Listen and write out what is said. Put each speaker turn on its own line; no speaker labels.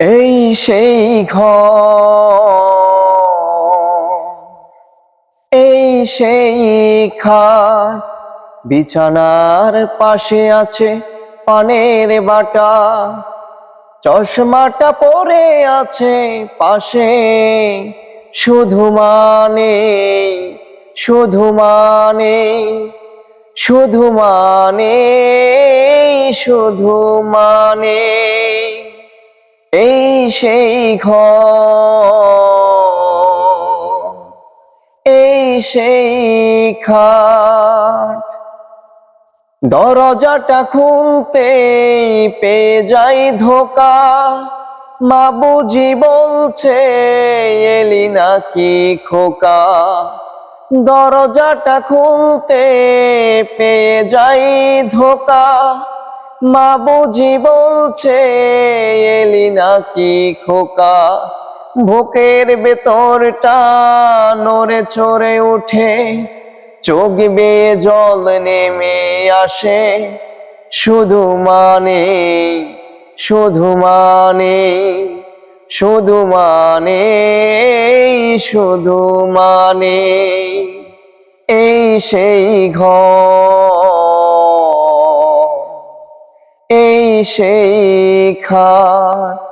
এই সেই এই সেই খাট, বিছানার পাশে আছে পানের বাটা, চশমাটা পরে আছে পাশে শুধু মানে শুধু মানে শুধু মানে শুধু মানে। সেই ঘর, এই সেই দরজাটা খুলতে পেয়ে যাই ধোকা। মা বুঝি বলছে, এলি নাকি খোকা? দরজাটা খুলতে পেয়ে যাই ধোকা। মা বুঝি বলছে, এলি নাকি খোকা? বুকের ভেতরটা নড়ে চড়ে উঠে চোখ বেয়ে জল নেমে আসে। শুধু মানে শুধু মানে শুধু মানে শুধু মানে। এই সেই ঘর সেই খাট